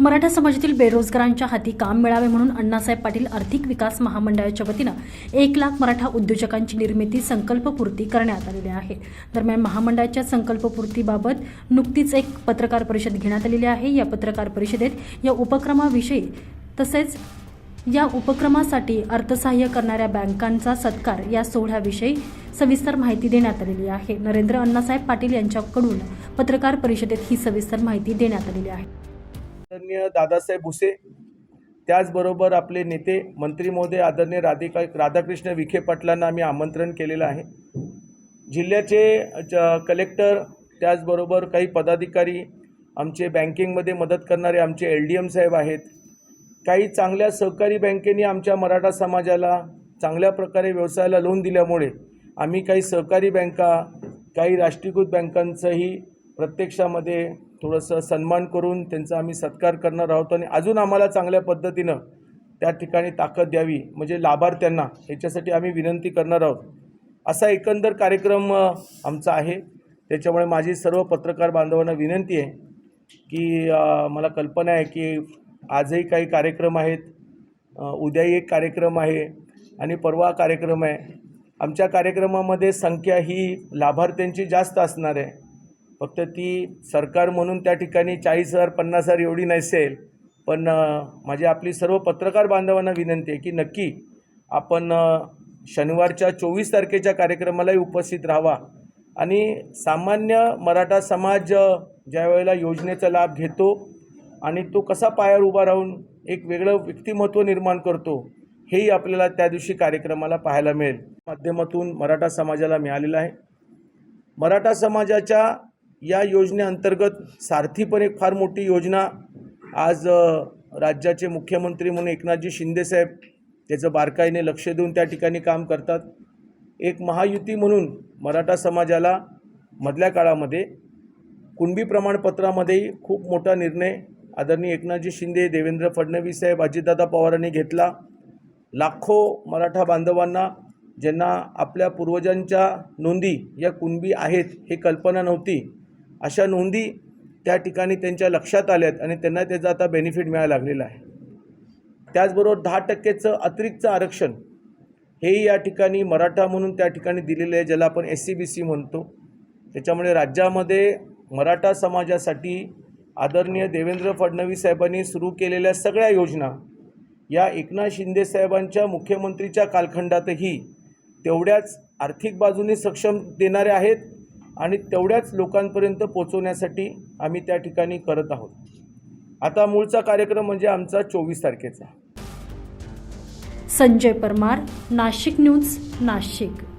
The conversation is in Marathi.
मराठा समाजातील बेरोजगारांच्या हाती काम मिळावे म्हणून अण्णासाहेब पाटील आर्थिक विकास महामंडळाच्या वतीनं एक लाख मराठा उद्योजकांची निर्मिती संकल्पपूर्ती करण्यात आलेली आहे. दरम्यान महामंडळाच्या संकल्पपूर्तीबाबत नुकतीच एक पत्रकार परिषद घेण्यात आलेली आहे. या पत्रकार परिषदेत या उपक्रमाविषयी तसेच या उपक्रमासाठी अर्थसहाय्य करणाऱ्या बँकांचा सत्कार या सोहळ्याविषयी सविस्तर माहिती देण्यात आलेली आहे. नरेंद्र अण्णासाहेब पाटील यांच्याकडून पत्रकार परिषदेत ही सविस्तर माहिती देण्यात आलेली आहे. आदरणीय दादासाहेब भुसे त्याचबरोबर आपले नेते मंत्री महोदय आदरणीय राधिका राधाकृष्ण विखे पाटलांना आम्ही आमंत्रण केलेलं आहे. जिल्ह्याचे ज कलेक्टर त्याचबरोबर काही पदाधिकारी आमचे बँकिंगमध्ये मदत करणारे आमचे एल डी एम साहेब आहेत. काही चांगल्या सहकारी बँकेने आमच्या मराठा समाजाला चांगल्या प्रकारे व्यवसायाला लोन दिल्यामुळे आम्ही काही सहकारी बँका काही राष्ट्रीयकृत बँकांचंही प्रत्यक्षामध्ये थोडंसं सन्मान करून त्यांचा आम्ही सत्कार करणार आहोत आणि अजून आम्हाला चांगल्या पद्धतीनं त्या ठिकाणी ताकद द्यावी म्हणजे लाभार्थ्यांना याच्यासाठी आम्ही विनंती करणार आहोत. असा एकंदर कार्यक्रम आमचा आहे. त्याच्यामुळे माझी सर्व पत्रकार बांधवांना विनंती आहे की मला कल्पना आहे की आजही काही कार्यक्रम आहेत उद्याही एक कार्यक्रम आहे आणि परवा कार्यक्रम आहे. आमच्या कार्यक्रमामध्ये संख्या ही लाभार्थ्यांची जास्त असणार आहे. फक्त ती सरकार म्हणून त्या ठिकाणी चाळीस हजार पन्नास हजार एवढी नसेल पण माझी आपली सर्व पत्रकार बांधवांना विनंती आहे की नक्की आपण शनिवारच्या चोवीस तारखेच्या कार्यक्रमालाही उपस्थित राहावा. आणि सामान्य मराठा समाज ज्या वेळेला योजनेचा लाभ घेतो आणि तो कसा पायावर उभा राहून एक वेगळं व्यक्तिमत्व निर्माण करतो हेही आपल्याला त्या दिवशी कार्यक्रमाला पाहायला मिळेल. माध्यमातून मराठा समाजाला मिळालेलं आहे. मराठा समाजाच्या या योजनेअंतर्गत सारथी पण एक फार मोठी योजना आज राज्याचे मुख्यमंत्री म्हणून एकनाथजी शिंदेसाहेब त्याचं बारकाईने लक्ष देऊन त्या ठिकाणी काम करतात. एक महायुती म्हणून मराठा समाजाला मधल्या काळामध्ये कुणबी प्रमाणपत्रामध्येही खूप मोठा निर्णय आदरणीय एकनाथजी शिंदे देवेंद्र फडणवीस साहेब अजितदादा पवारांनी घेतला. लाखो मराठा बांधवांना ज्यांना आपल्या पूर्वजांच्या नोंदी या कुणबी आहेत हे कल्पना नव्हती अशा नोंदी त्या ठिकाणी त्यांच्या लक्षात आल्यात आणि त्यांना त्याचा आता बेनिफिट मिळायला लागलेला आहे. त्याचबरोबर दहा टक्केचं अतिरिक्त आरक्षण हेही या ठिकाणी मराठा म्हणून त्या ठिकाणी दिलेलं आहे ज्याला आपण एस सी बी सी म्हणतो. त्याच्यामुळे राज्यामध्ये मराठा समाजासाठी आदरणीय देवेंद्र फडणवीस साहेबांनी सुरू केलेल्या सगळ्या योजना या एकनाथ शिंदे साहेबांच्या मुख्यमंत्रीच्या कालखंडातही तेवढ्याच आर्थिक बाजूने सक्षम देणाऱ्या आहेत. आणि तेवढ्याच लोकांपर्यंत पोचवण्यासाठी आम्ही त्या ठिकाणी करत आहोत. आता मूळचा कार्यक्रम म्हणजे आमचा चोवीस तारखेचा. संजय परमार नाशिक न्यूज नाशिक.